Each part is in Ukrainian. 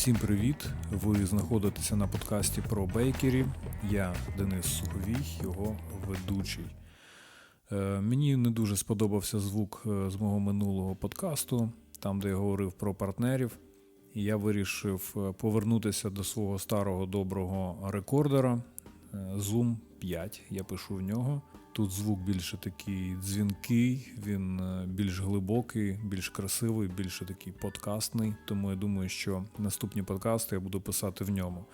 Всім привіт! Ви знаходитеся на подкасті про бейкерів. Я Денис Суговій, його ведучий. Е, Мені не дуже сподобався звук е, з мого минулого подкасту, там, де я говорив про партнерів. І я вирішив е, повернутися до свого старого доброго рекордера Zoom 5. Я пишу в нього. Тут звук більше такий дзвінкий, він е, більш глибокий, більш красивий, більше такий подкастний. Тому я думаю, що наступні подкасти я буду писати в ньому.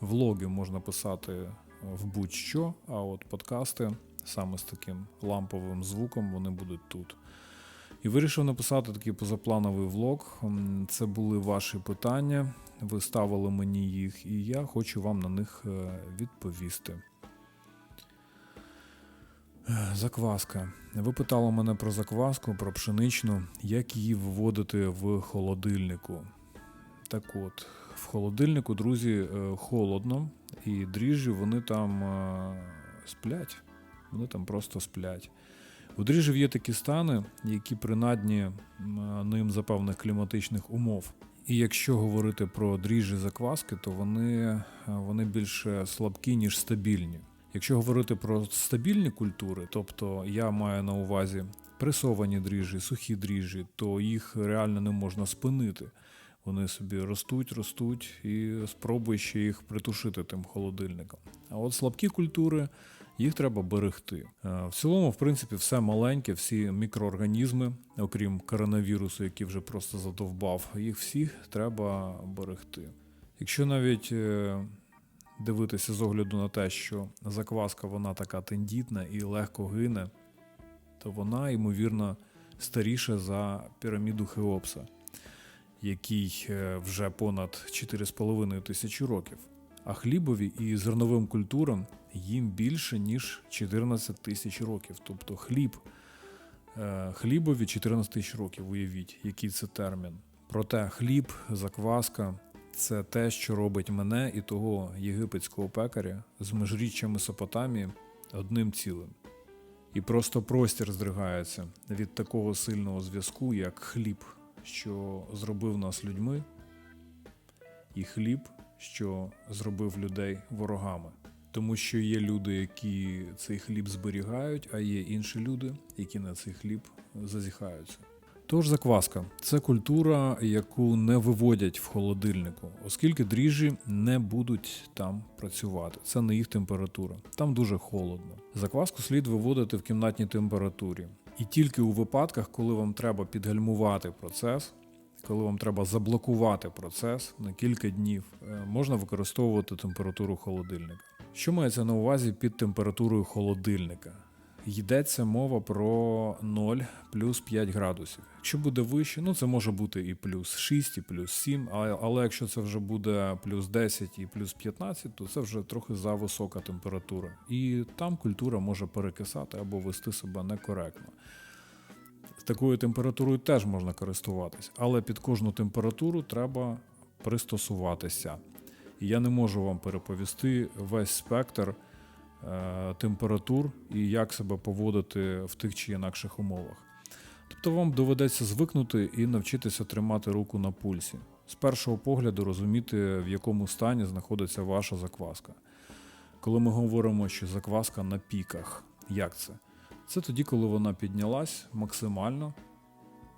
Влоги можна писати в будь-що, а от подкасти саме з таким ламповим звуком вони будуть тут. І вирішив написати такий позаплановий влог. Це були ваші питання, ви ставили мені їх, і я хочу вам на них е, відповісти. Е, Закваска. Ви питали мене про закваску, про пшеничну, як її виводити в холодильнику. Так от, в холодильнику, друзі, е, холодно, і дріжджі вони там е, сплять. Вони там просто сплять. У дріжджів є такі стани, які принадні ним за певних кліматичних умов. І якщо говорити про дріжджі закваски, то вони, вони більше слабкі, ніж стабільні. Якщо говорити про стабільні культури, тобто я маю на увазі пресовані дріжджі, сухі дріжджі, то їх реально не можна спинити. Вони собі ростуть, ростуть і спробуй ще їх притушити тим холодильником. А от слабкі культури їх треба берегти. Е, В цілому, в принципі, все маленьке, всі мікроорганізми, окрім коронавірусу, який вже просто задовбав, їх всіх треба берегти. Якщо навіть е, дивитися з огляду на те, що закваска вона така тендітна і легко гине, то вона, ймовірно, старіша за піраміду Хеопса, який е, вже понад 4,5 тисячі років. А хлібові і зерновим культурам їм більше, ніж 14 тисяч років. Тобто хліб, е, хлібові 14 тисяч років, уявіть, який це термін. Проте хліб, закваска це те, що робить мене і того єгипетського пекаря з межріччя Месопотамії одним цілим. І просто простір здригається від такого сильного зв'язку, як хліб, що зробив нас людьми, і хліб, що зробив людей ворогами. Тому що є люди, які цей хліб зберігають, а є інші люди, які на цей хліб зазіхаються. Тож закваска це культура, яку не виводять в холодильнику, оскільки дріжджі не будуть там працювати. Це не їх температура. Там дуже холодно. Закваску слід виводити в кімнатній температурі. І тільки у випадках, коли вам треба підгальмувати процес, коли вам треба заблокувати процес на кілька днів, е, можна використовувати температуру холодильника. Що мається на увазі під температурою холодильника? Йдеться мова про 0 плюс 5 градусів. Якщо буде вище, ну це може бути і плюс 6, і плюс 7, а- але якщо це вже буде плюс 10 і плюс 15, то це вже трохи за висока температура. І там культура може перекисати або вести себе некоректно. З такою температурою теж можна користуватись, але під кожну температуру треба пристосуватися. І я не можу вам переповісти весь спектр температур і як себе поводити в тих чи інакших умовах. Тобто вам доведеться звикнути і навчитися тримати руку на пульсі. З першого погляду розуміти, в якому стані знаходиться ваша закваска. Коли ми говоримо, що закваска на піках, як це? Це тоді, коли вона піднялась максимально,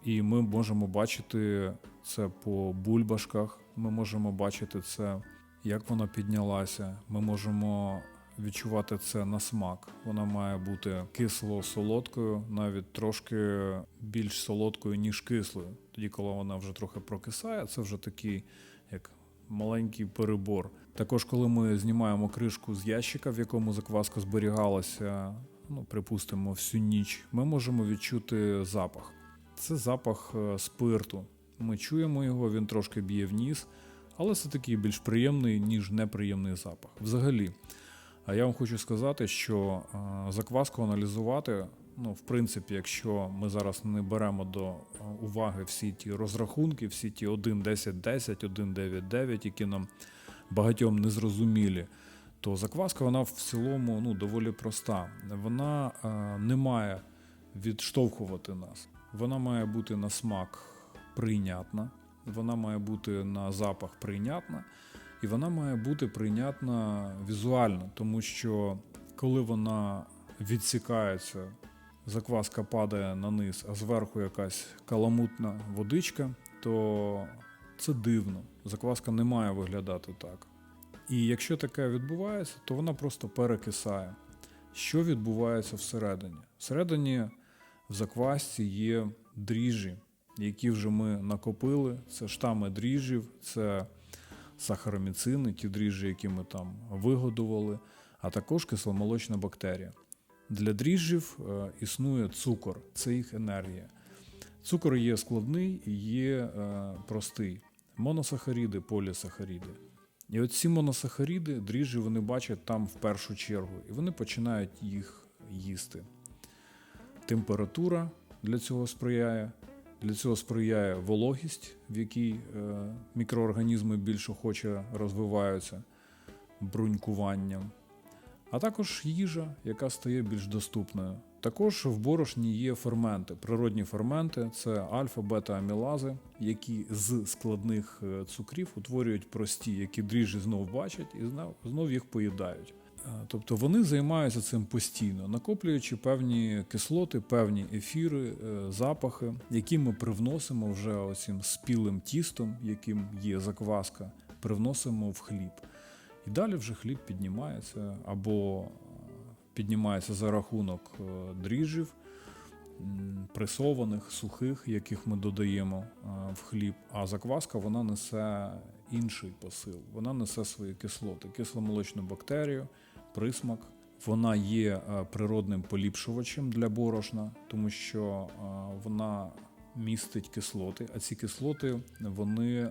і ми можемо бачити це по бульбашках, ми можемо бачити це, як вона піднялася. Ми можемо відчувати це на смак. Вона має бути кисло-солодкою, навіть трошки більш солодкою, ніж кислою. Тоді, коли вона вже трохи прокисає, це вже такий як маленький перебор. Також, коли ми знімаємо кришку з ящика, в якому закваска зберігалася, ну, припустимо, всю ніч, ми можемо відчути запах. Це запах е, спирту. Ми чуємо його, він трошки б'є в ніс, але це такий більш приємний, ніж неприємний запах. Взагалі. А я вам хочу сказати, що е, закваску аналізувати, ну, в принципі, якщо ми зараз не беремо до е, уваги всі ті розрахунки, всі ті 1, 10, 10, 1, 9, 9, які нам багатьом незрозумілі, то закваска вона в цілому ну, доволі проста. Вона е, не має відштовхувати нас. Вона має бути на смак прийнятна. вона має бути на запах прийнятна, і вона має бути прийнятна візуально, тому що коли вона відсікається, закваска падає на низ, а зверху якась каламутна водичка, то це дивно. Закваска не має виглядати так. І якщо таке відбувається, то вона просто перекисає. Що відбувається всередині? Всередині в заквасці є дріжджі, які вже ми накопили. Це штами дріжджів, це сахароміцини, ті дріжджі, які ми там вигодували, а також кисломолочна бактерія. Для дріжджів е, існує цукор, це їх енергія. Цукор є складний і є е, простий. Моносахаріди, полісахаріди. І от ці моносахаріди, дріжджі вони бачать там в першу чергу, і вони починають їх їсти. Температура для цього сприяє. Для цього сприяє вологість, в якій е, мікроорганізми більш охоче розвиваються брунькуванням, а також їжа, яка стає більш доступною. Також в борошні є ферменти, природні ферменти це альфа, бета амілази, які з складних е, цукрів утворюють прості, які дріжджі знов бачать і знов їх поїдають. Е, Тобто вони займаються цим постійно, накоплюючи певні кислоти, певні ефіри, е, запахи, які ми привносимо вже оцим спілим тістом, яким є закваска, привносимо в хліб. І далі вже хліб піднімається або е, піднімається за рахунок дріжджів, пресованих, сухих, яких ми додаємо в хліб. А закваска вона несе інший посил. Вона несе свої кислоти, кисломолочну бактерію, присмак. Вона є е, природним поліпшувачем для борошна, тому що е, вона містить кислоти, а ці кислоти вони е,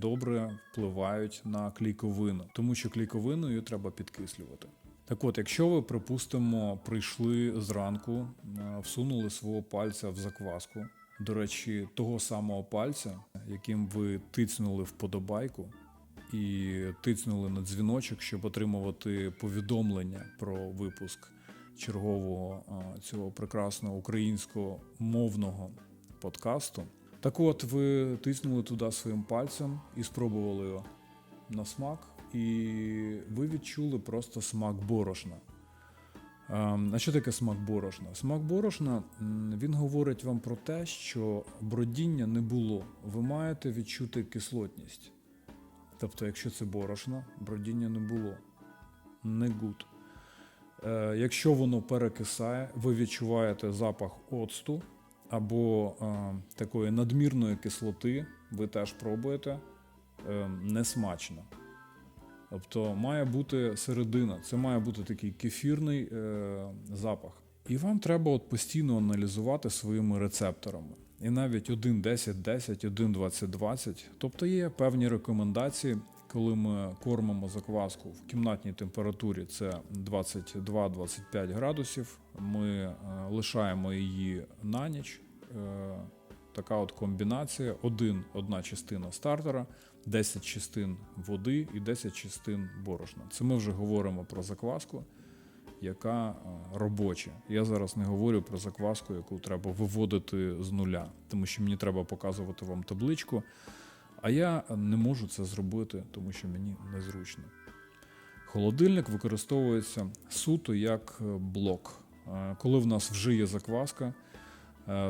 добре впливають на клейковину, тому що клейковиною треба підкислювати. Так от, якщо ви, припустимо, прийшли зранку, всунули свого пальця в закваску, до речі, того самого пальця, яким ви тицнули вподобайку, і тицнули на дзвіночок, щоб отримувати повідомлення про випуск чергового цього прекрасного українського мовного подкасту. Так от, ви тиснули туди своїм пальцем і спробували його на смак, і ви відчули просто смак борошна. А що таке смак борошна? Смак борошна він говорить вам про те, що бродіння не було. Ви маєте відчути кислотність. Тобто, якщо це борошно, бродіння не було. Не гуд. Е, якщо воно перекисає, ви відчуваєте запах оцту або е, такої надмірної кислоти, ви теж пробуєте е, несмачно. Тобто має бути середина, це має бути такий кефірний е, запах. І вам треба от постійно аналізувати своїми рецепторами. І навіть 1, 10, 10, 1, 20, 20. Тобто є певні рекомендації, коли ми кормимо закваску в кімнатній температурі, це 22-25 градусів. Ми е, лишаємо її на ніч. Е, така от комбінація: один, одна частина стартера, 10 частин води і 10 частин борошна. Це ми вже говоримо про закваску, яка е, робоча. Я зараз не говорю про закваску, яку треба виводити з нуля, тому що мені треба показувати вам табличку. А я не можу це зробити, тому що мені незручно. Холодильник використовується суто як е, блок. Е, Коли в нас вже є закваска,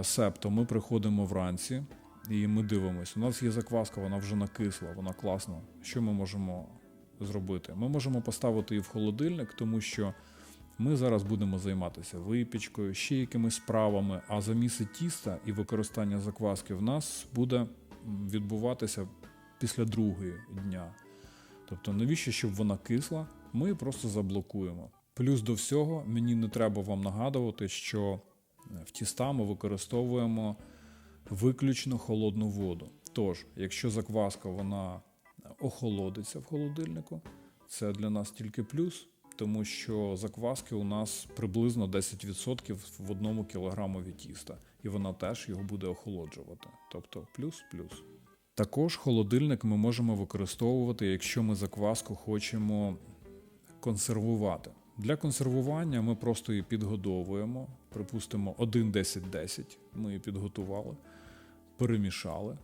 септо ми приходимо вранці і ми дивимося. У нас є закваска, вона вже накисла, вона класна. Що ми можемо зробити? Ми можемо поставити її в холодильник, тому що ми зараз будемо займатися випічкою, ще якимись справами, а заміси тіста і використання закваски в нас буде відбуватися після другої дня. Тобто, навіщо, щоб вона кисла, ми її просто заблокуємо. Плюс до всього, мені не треба вам нагадувати, що в тіста ми використовуємо виключно холодну воду. Тож, якщо закваска вона охолодиться в холодильнику, це для нас тільки плюс, тому що закваски у нас приблизно 10% в одному кілограмові тіста, і вона теж його буде охолоджувати. Тобто плюс-плюс. Також холодильник ми можемо використовувати, якщо ми закваску хочемо консервувати. Для консервування ми просто її підгодовуємо. Припустимо, 1-10-10. Ми її підготували, перемішали.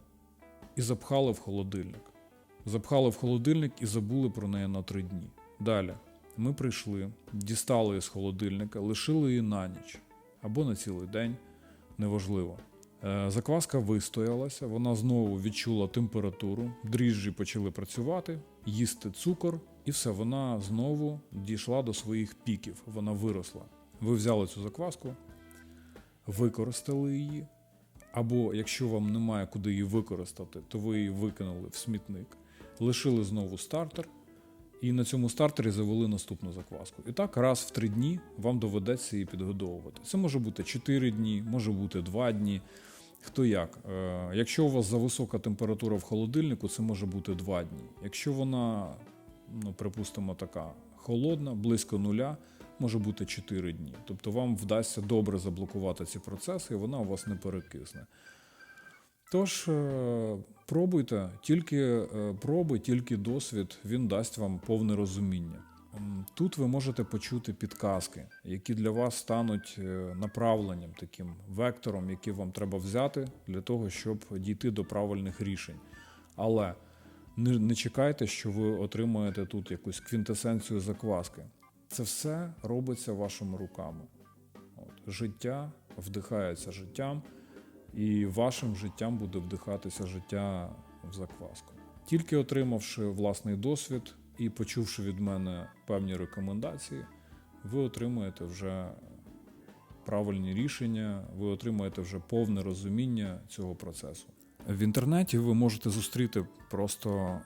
і запхали в холодильник. Запхали в холодильник і забули про неї на три дні. Далі ми прийшли, дістали її з холодильника, лишили її на ніч або на цілий день, неважливо. Е, Закваска вистоялася, вона знову відчула температуру, дріжджі почали працювати, їсти цукор, і все, вона знову дійшла до своїх піків, вона виросла. Ви взяли цю закваску, використали її, або якщо вам немає куди її використати, то ви її викинули в смітник, лишили знову стартер, і на цьому стартері завели наступну закваску. І так раз в три дні вам доведеться її підгодовувати. Це може бути 4 дні, може бути 2 дні. Хто як. Е, Якщо у вас зависока температура в холодильнику, це може бути 2 дні. Якщо вона, ну, припустимо, така холодна, близько нуля, може бути 4 дні. Тобто вам вдасться добре заблокувати ці процеси, і вона у вас не перекисне. Тож е, пробуйте, тільки е, проби, тільки досвід, він дасть вам повне розуміння. Тут ви можете почути підказки, які для вас стануть е, направленням, таким вектором, який вам треба взяти для того, щоб дійти до правильних рішень. Але не, не чекайте, що ви отримаєте тут якусь квінтесенцію закваски. Це все робиться вашими руками. От, життя вдихається життям, і вашим життям буде вдихатися життя в закваску. Тільки отримавши власний досвід і почувши від мене певні рекомендації, ви отримаєте вже правильні рішення, ви отримаєте вже повне розуміння цього процесу. В інтернеті ви можете зустріти просто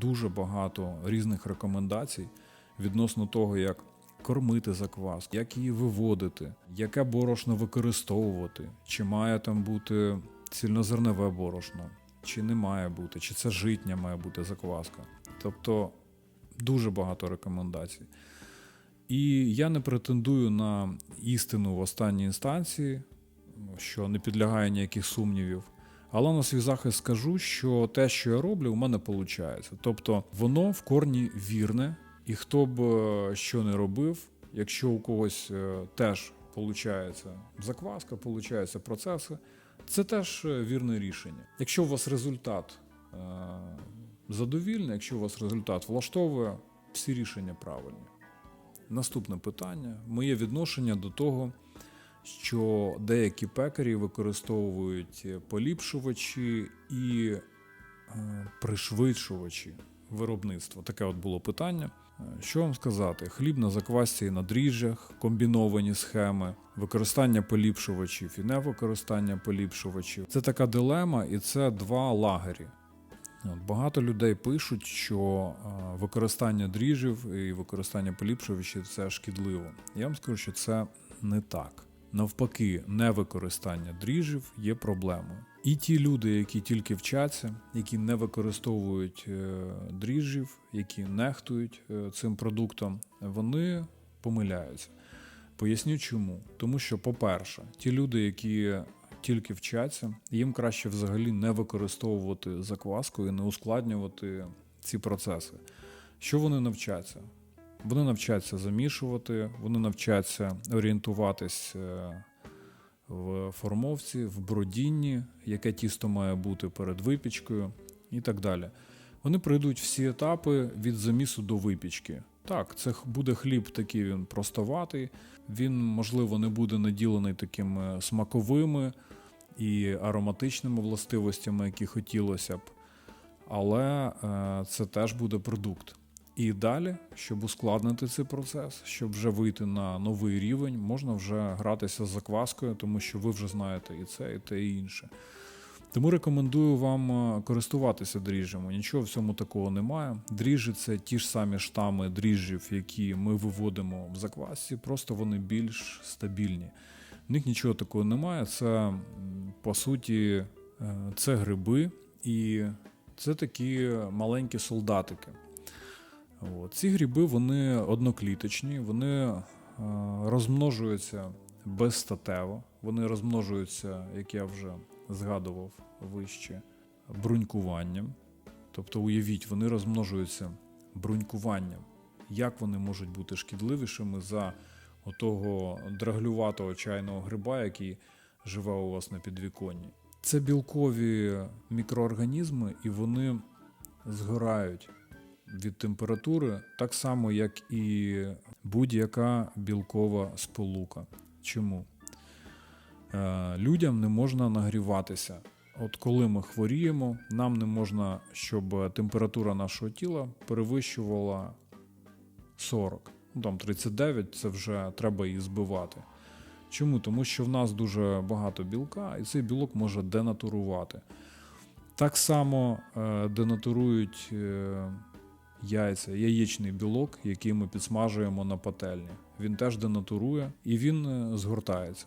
дуже багато різних рекомендацій відносно того, як кормити закваску, як її виводити, яке борошно використовувати, чи має там бути цільнозернове борошно, чи не має бути, чи це житня має бути закваска. Тобто дуже багато рекомендацій. І я не претендую на істину в останній інстанції, що не підлягає ніяких сумнівів. Але на свій захист скажу, що те, що я роблю, у мене виходить. Тобто воно в корні вірне, і хто б е, що не робив, якщо у когось е, теж виходить закваска, виходить процеси, це теж е, вірне рішення. Якщо у вас результат задовільний, якщо у вас результат влаштовує, всі рішення правильні. Наступне питання: моє відношення до того, що деякі пекарі використовують поліпшувачі і пришвидшувачі виробництва. Таке от було питання. Що вам сказати? Хліб на заквасці і на дріжджах, комбіновані схеми, використання поліпшувачів і невикористання поліпшувачів. Це така дилема, і це два лагері. Багато людей пишуть, що е, використання дріжджів і використання поліпшувачів це шкідливо. Я вам скажу, що це не так. Навпаки, невикористання дріжджів є проблемою. І ті люди, які тільки вчаться, які не використовують е, дріжджів, які нехтують е, цим продуктом, вони помиляються. Поясню чому. Тому що, по-перше, ті люди, які тільки вчаться, їм краще взагалі не використовувати закваску і не ускладнювати ці процеси. Що вони навчаться? Вони навчаться замішувати, вони навчаться орієнтуватись е, в формовці, в бродінні, яке тісто має бути перед випічкою і так далі. Вони пройдуть всі етапи від замісу до випічки. Так, це буде хліб такий він простоватий, він, можливо, не буде наділений такими смаковими і ароматичними властивостями, які хотілося б, але е, це теж буде продукт. І далі, щоб ускладнити цей процес, щоб вже вийти на новий рівень, можна вже гратися з закваскою, тому що ви вже знаєте і це, і те, і інше. Тому рекомендую вам е, користуватися дріжджами. Нічого в цьому такого немає. Дріжджі це ті ж самі штами дріжджів, які ми виводимо в заквасці, просто вони більш стабільні. В них нічого такого немає. Це по суті е, це гриби і це такі маленькі солдатики. От. Ці гриби вони однокліточні, вони е, розмножуються безстатево, вони розмножуються, як я вже згадував вище, брунькуванням. Тобто, уявіть, вони розмножуються брунькуванням. Як вони можуть бути шкідливішими за отого драглюватого чайного гриба, який живе у вас на підвіконні? Це білкові мікроорганізми, і вони згорають від температури, так само, як і будь-яка білкова сполука. Чому? Е, Людям не можна нагріватися. От коли ми хворіємо, нам не можна, щоб температура нашого тіла перевищувала 40. Ну там 39 це вже треба її збивати. Чому? Тому що в нас дуже багато білка, і цей білок може денатурувати. Так само е, денатурують е, яйця, яєчний білок, який ми підсмажуємо на пательні. Він теж денатурує і він е, згортається.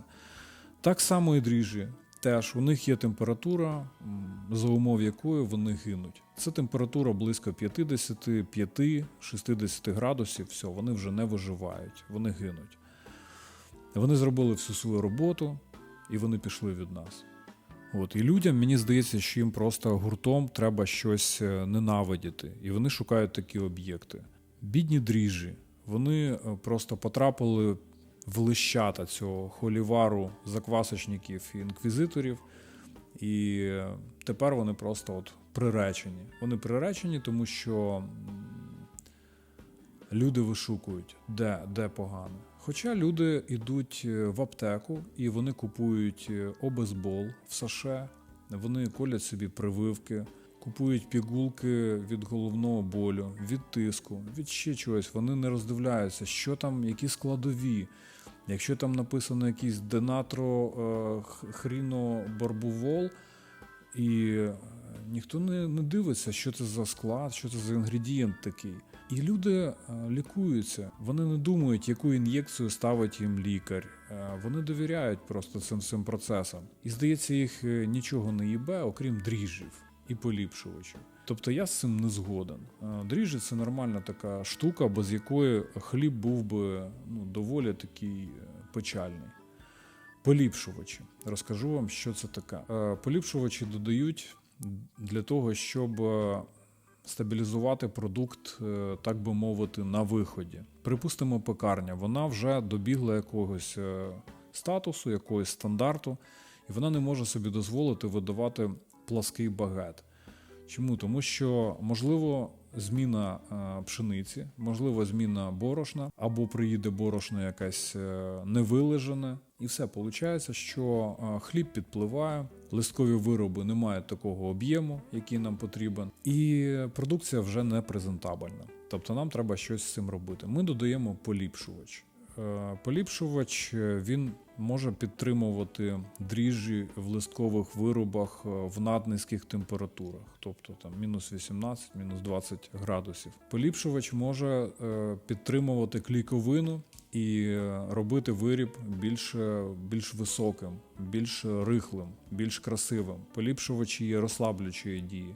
Так само і дріжджі. Теж у них є температура, за умов якої вони гинуть. Це температура близько 55-60 градусів. Все, вони вже не виживають, вони гинуть. Вони зробили всю свою роботу і вони пішли від нас. От, і людям мені здається, що їм просто гуртом треба щось е, ненавидіти, і вони шукають такі об'єкти. Бідні дріжджі, вони е, просто потрапили в лищата цього холівару заквасочників і інквізиторів, і е, тепер вони просто от приречені. Вони приречені, тому що люди вишукують, де, де погано. Хоча люди йдуть е, в аптеку і вони купують е, обезбол в саше, вони колять собі прививки, купують пігулки від головного болю, від тиску, від ще чогось. Вони не роздивляються, що там, які складові. Якщо там написано якийсь денатро е, хрінобарбувол, і ніхто не, не дивиться, що це за склад, що це за інгредієнт такий. І люди е, лікуються. Вони не думають, яку ін'єкцію ставить їм лікар. Е, Вони довіряють просто цим цим процесам. І здається, їх е, нічого не їбе, окрім дріжджів і поліпшувачів. Тобто я з цим не згоден. Дріжджі це нормальна така штука, без якої хліб був би ну, доволі такий печальний. Поліпшувачі. Розкажу вам, що це таке. Поліпшувачі додають для того, щоб стабілізувати продукт, е, так би мовити, на виході. Припустимо, пекарня, вона вже добігла якогось е, статусу, якогось стандарту, і вона не може собі дозволити видавати плаский багет. Чому? Тому що можливо зміна е, пшениці, можливо, зміна борошна, або приїде борошно якесь невилежене, і все виходить, що е, хліб підпливає, листкові вироби не мають такого об'єму, який нам потрібен, і продукція вже не презентабельна. Тобто нам треба щось з цим робити. Ми додаємо поліпшувач. Е, Поліпшувач е, він може підтримувати дріжджі в листкових виробах в наднизьких температурах, тобто там мінус 18, мінус 20 градусів. Поліпшувач може підтримувати клейковину і робити виріб більш, більш високим, більш рихлим, більш красивим. Поліпшувачі є розслаблюючої дії,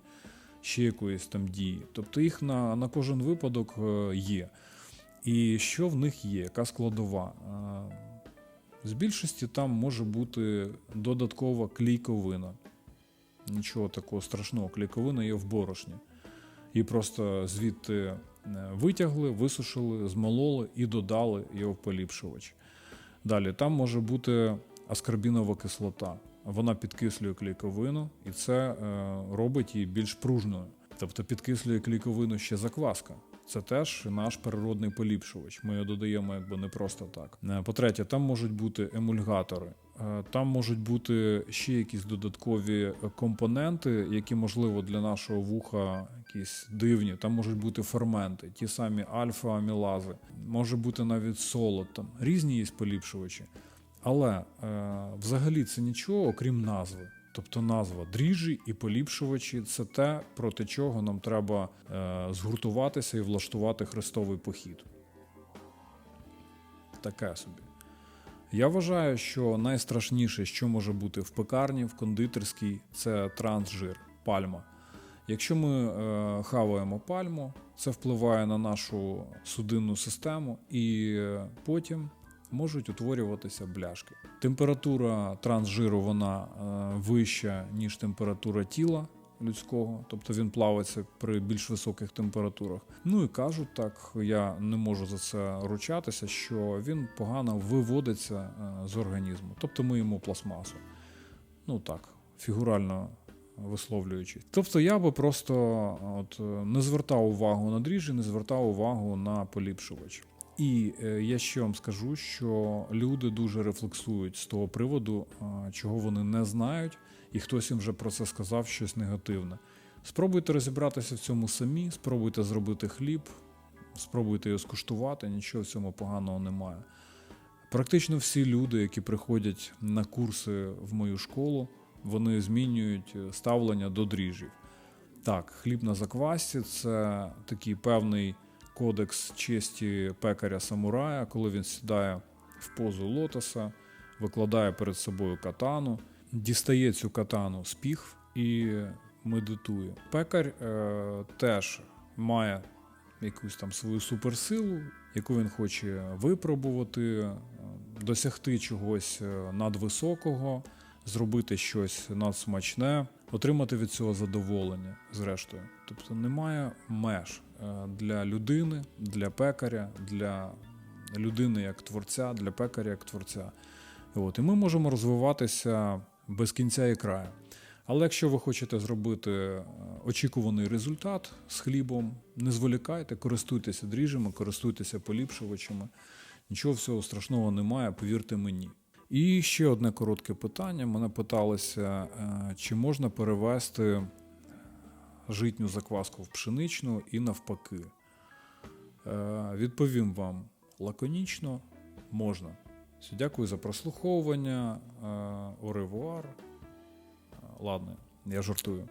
ще якоїсь там дії. Тобто їх на, на кожен випадок е, є. І що в них є, яка складова? Е, З більшості там може бути додаткова клейковина. Нічого такого страшного, клейковина є в борошні. Її просто звідти витягли, висушили, змололи і додали його в поліпшувач. Далі там може бути аскорбінова кислота. Вона підкислює клейковину, і це е, робить її більш пружною. Тобто підкислює клейковину ще закваска. Це теж наш природний поліпшувач. Ми його додаємо якби не просто так. Е, По-третє, там можуть бути емульгатори. Е, Там можуть бути ще якісь додаткові компоненти, які, можливо, для нашого вуха якісь дивні. Там можуть бути ферменти, ті самі альфа-амілази, може бути навіть солод. Там різні є поліпшувачі. Але е, взагалі це нічого, окрім назви. Тобто назва дріжджі і поліпшувачі це те, проти чого нам треба е, згуртуватися і влаштувати хрестовий похід. Таке собі. Я вважаю, що найстрашніше, що може бути в пекарні, в кондитерській, це трансжир, пальма. Якщо ми е, хаваємо пальму, це впливає на нашу судинну систему, і потім можуть утворюватися бляшки. Температура трансжиру вона е, вища, ніж температура тіла людського, тобто він плавиться при більш високих температурах. Ну і кажуть так, я не можу за це ручатися, що він погано виводиться е, з організму, тобто ми їмо пластмасу. Ну так, фігурально висловлюючись. Тобто я би просто от, е, не звертав увагу на дріжджі, не звертав увагу на поліпшувач. І е, я ще вам скажу, що люди дуже рефлексують з того приводу, е, чого вони не знають, і хтось їм вже про це сказав щось негативне. Спробуйте розібратися в цьому самі, спробуйте зробити хліб, спробуйте його скуштувати, нічого в цьому поганого немає. Практично всі люди, які приходять на курси в мою школу, вони змінюють е, ставлення до дріжджів. Так, хліб на заквасці це такий певний кодекс честі пекаря-самурая, коли він сідає в позу лотоса, викладає перед собою катану, дістає цю катану з піхв і медитує. Пекар е, теж має якусь там свою суперсилу, яку він хоче випробувати, е, досягти чогось е, надвисокого, зробити щось надсмачне, отримати від цього задоволення, зрештою. Тобто немає меж е, для людини, для пекаря, для людини як творця, для пекаря як творця. От, і ми можемо розвиватися без кінця і краю. Але якщо ви хочете зробити е, очікуваний результат з хлібом, не зволікайте, користуйтеся дріжджами, користуйтеся поліпшувачами. Нічого всього страшного немає, повірте мені. І ще одне коротке питання. Мене питалося, е, чи можна перевести житню закваску в пшеничну і навпаки. Е, Відповім вам лаконічно, можна. Дякую за прослуховування. Оревуар. Ладно, я жартую.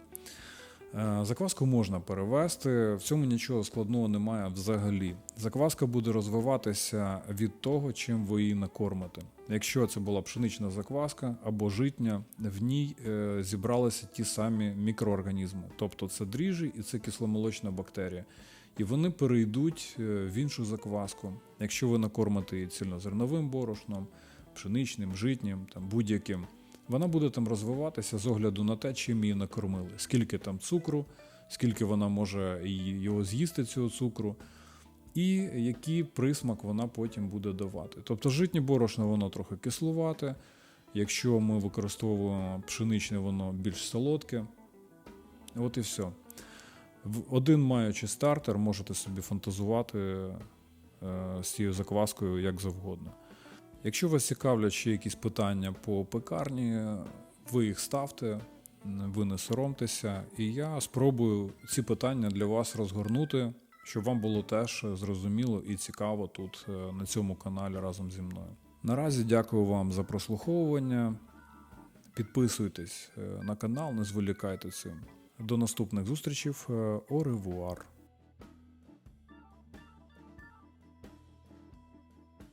Е, Закваску можна перевести, в цьому нічого складного немає взагалі. Закваска буде розвиватися від того, чим ви її накормите. Якщо це була пшенична закваска або житня, в ній е, зібралися ті самі мікроорганізми, тобто це дріжджі і це кисломолочна бактерія. І вони перейдуть е, в іншу закваску. Якщо ви накормите її цільнозерновим борошном, пшеничним, житнім, там будь-яким вона буде там розвиватися з огляду на те, чим її накормили, скільки там цукру, скільки вона може його з'їсти, цього цукру, і який присмак вона потім буде давати. Тобто житнє борошно воно трохи кислувате. Якщо ми використовуємо пшеничне, воно більш солодке. От і все. Один маючи стартер, можете собі фантазувати е, з цією закваскою як завгодно. Якщо вас цікавлять ще якісь питання по пекарні, ви їх ставте, ви не соромтеся, і я спробую ці питання для вас розгорнути, щоб вам було теж зрозуміло і цікаво тут е, на цьому каналі разом зі мною. Наразі дякую вам за прослуховування. Підписуйтесь е, на канал, не зволікайте цим. До наступних Au revoir.